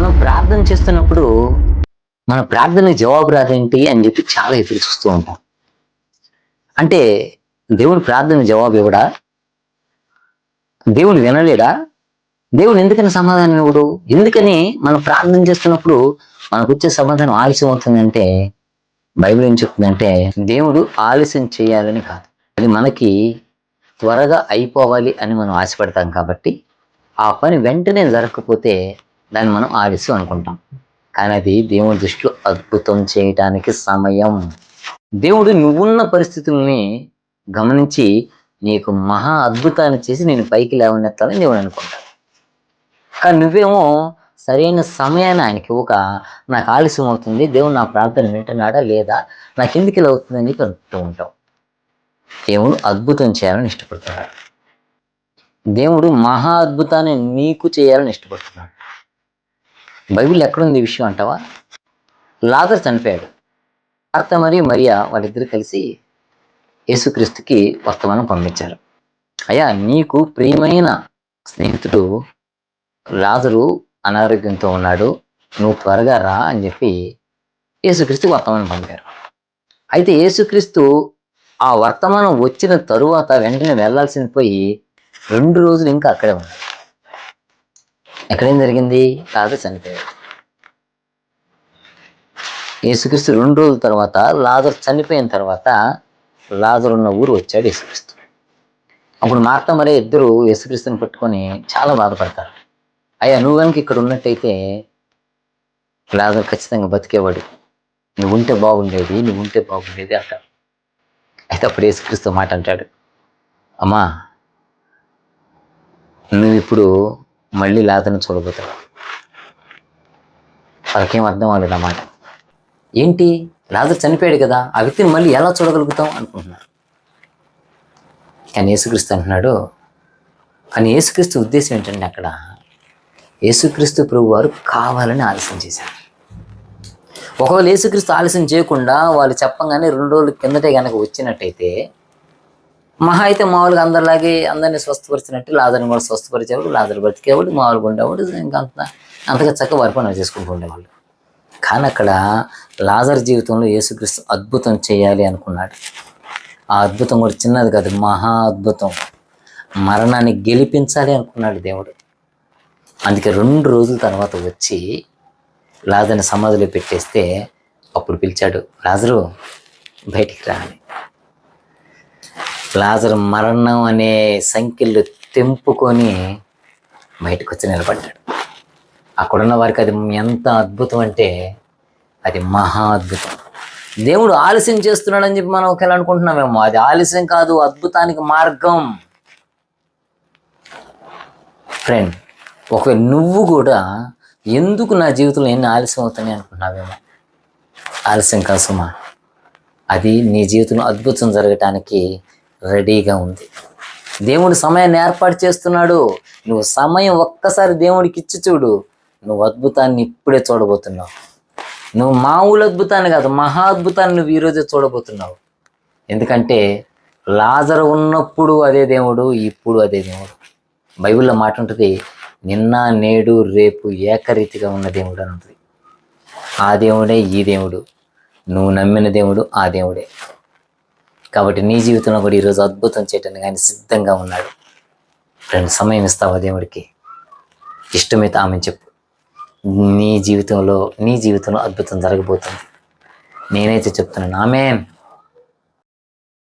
మనం ప్రార్థన చేస్తున్నప్పుడు మన ప్రార్థన జవాబు రాదేంటి అని చెప్పి చాలా ఎదురు చూస్తూ ఉంటాం. అంటే దేవుని ప్రార్థన జవాబు ఇవ్వడా? దేవుని వినలేడా? దేవుడు ఎందుకని సమాధానం ఇవ్వడు? ఎందుకని మనం ప్రార్థన చేస్తున్నప్పుడు మనకు వచ్చే సమాధానం ఆలస్యం అవుతుందంటే బైబిల్ ఏం చెప్తుందంటే దేవుడు ఆలస్యం చేయాలని కాదు. అది మనకి త్వరగా అయిపోవాలి అని మనం ఆశపడతాం కాబట్టి ఆ పని వెంటనే జరగకపోతే దాన్ని మనం ఆలస్యం అనుకుంటాం. కానీ అది దేవుని దృష్టిలో అద్భుతం చేయటానికి సమయం. దేవుడు నువ్వున్న పరిస్థితుల్ని గమనించి నీకు మహా అద్భుతాన్ని చేసి నేను పైకి లేవనెత్తాలని దేవుడు అనుకుంటాడు. కానీ నువ్వేమో సరైన సమయాన్ని ఆయనకి ఇవ్వక నాకు ఆలస్యం అవుతుంది దేవుడు నా ప్రార్థన వింటున్నాడా లేదా నాకు ఎందుకు ఇలా అవుతుందని చెప్పి అనుకుంటూ ఉంటావు. దేవుడు అద్భుతం చేయాలని ఇష్టపడుతున్నాడు. దేవుడు మహా అద్భుతాన్ని నీకు చేయాలని ఇష్టపడుతున్నాడు. బైబిల్ ఎక్కడుంది ఈ విషయం అంటావా? లాదర్ చనిపోయాడు. మార్త మరియు మరియా వాళ్ళిద్దరు కలిసి యేసుక్రీస్తుకి వర్తమానం పంపించారు. అయ్యా నీకు ప్రియమైన స్నేహితుడు లాజరు అనారోగ్యంతో ఉన్నాడు. నువ్వు త్వరగా రా అని చెప్పి యేసుక్రీస్తుకి వర్తమానం పంపారు. అయితే యేసుక్రీస్తు ఆ వర్తమానం వచ్చిన తరువాత వెంటనే వెళ్ళాల్సింది పోయి రెండు రోజులు ఇంకా అక్కడే ఉన్నాడు. ఎక్కడేం జరిగింది? లాజర్ చనిపోయాడు. యేసుక్రీస్తు రెండు రోజుల తర్వాత లాజర్ చనిపోయిన తర్వాత లాజర్ ఉన్న ఊరు వచ్చాడు యేసుక్రీస్తు. అప్పుడు మార్త మరే ఇద్దరు యేసుక్రీస్తుని పట్టుకొని చాలా బాధపడతారు. అయ్యా నువ్వు కనుక ఇక్కడ ఉన్నట్టయితే లాజర్ ఖచ్చితంగా బతికేవాడు. నువ్వు ఉంటే బాగుండేది నువ్వు ఉంటే బాగుండేది అంట అయితే అప్పుడు యేసుక్రీస్తు మాట అంటాడు అమ్మా నువ్వు ఇప్పుడు మళ్ళీ లాజర్ని చూడబోతావు వాళ్ళకేం అర్థం అవ్వలేదు అన్నమాట ఏంటి? లాజర్ చనిపోయాడు కదా ఆ వ్యక్తిని మళ్ళీ ఎలా చూడగలుగుతాం? అనుకుంటున్నారు. కానీ యేసుక్రీస్తు అంటున్నాడు కానీ యేసుక్రీస్తు ఉద్దేశం ఏంటంటే అక్కడ యేసుక్రీస్తు ప్రభు వారు కావాలని ఆలస్యం చేశారు. ఒకవేళ యేసుక్రీస్తు ఆలస్యం చేయకుండా వాళ్ళు చెప్పంగానే రెండు రోజుల కిందటే కనుక వచ్చినట్టయితే మహా అయితే మామూలుగా అందరిలాగే అందరినీ స్వస్థపరిచినట్టు లాదరిని కూడా స్వస్థపరిచేవాడు లాదరు బతికేవాడు మామూలుగా ఉండేవాడు ఇంకా అంత అంతగా చక్కగా వర్పణ చేసుకుంటూ ఉండేవాళ్ళు. కానీ అక్కడ లాజర్ జీవితంలో యేసుక్రీస్తు అద్భుతం చేయాలి అనుకున్నాడు. ఆ అద్భుతం కూడా చిన్నది కాదు మహా అద్భుతం. మరణాన్ని గెలిపించాలి అనుకున్నాడు దేవుడు. అందుకే రెండు రోజుల తర్వాత వచ్చి లాజర్ని సమాధిలో పెట్టేస్తే అప్పుడు పిలిచాడు లాజరు బయటికి రా అని లాజరు మరణం అనే సంఖ్యలు తెంపుకొని బయటకు వచ్చి నిలబడ్డాడు. అక్కడున్న వారికి అది ఎంత అద్భుతం అంటే అది మహా అద్భుతం. దేవుడు ఆలస్యం చేస్తున్నాడని చెప్పి మనం ఒకవేళ అనుకుంటున్నామేమో అది ఆలస్యం కాదు అద్భుతానికి మార్గం. ఫ్రెండ్ ఒకవేళ నువ్వు కూడా ఎందుకు నా జీవితంలో ఎన్ని ఆలస్యం అవుతాయి అనుకుంటున్నావేమో? ఆలస్యం కాదు సుమా అది నీ జీవితంలో అద్భుతం జరగటానికి రెడీగా ఉంది. దేవుడు సమయాన్ని ఏర్పాటు చేస్తున్నాడు. నువ్వు సమయం ఒక్కసారి దేవుడికి ఇచ్చి చూడు. నువ్వు అద్భుతాన్ని ఇప్పుడే చూడబోతున్నావు. నువ్వు మామూలు అద్భుతాన్ని కాదు మహా అద్భుతాన్ని నువ్వు ఈరోజే చూడబోతున్నావు. ఎందుకంటే లాజరు ఉన్నప్పుడు అదే దేవుడు ఇప్పుడు అదే దేవుడు. బైబిల్లో మాట ఉంటుంది నిన్న నేడు రేపు ఏకరీతిగా ఉన్న దేవుడు అని ఉంటుంది. ఆ దేవుడే ఈ దేవుడు నువ్వు నమ్మిన దేవుడు ఆ దేవుడే. కాబట్టి నీ జీవితంలో కూడా ఈరోజు అద్భుతం చేయటానికి ఆయన సిద్ధంగా ఉన్నాడు. రెండు సమయం ఇస్తావా దేవుడికి? ఇష్టమైతే ఆమె చెప్పు. నీ జీవితంలో నీ జీవితంలో అద్భుతం జరగబోతుంది. నేనైతే చెప్తున్నాను. ఆమె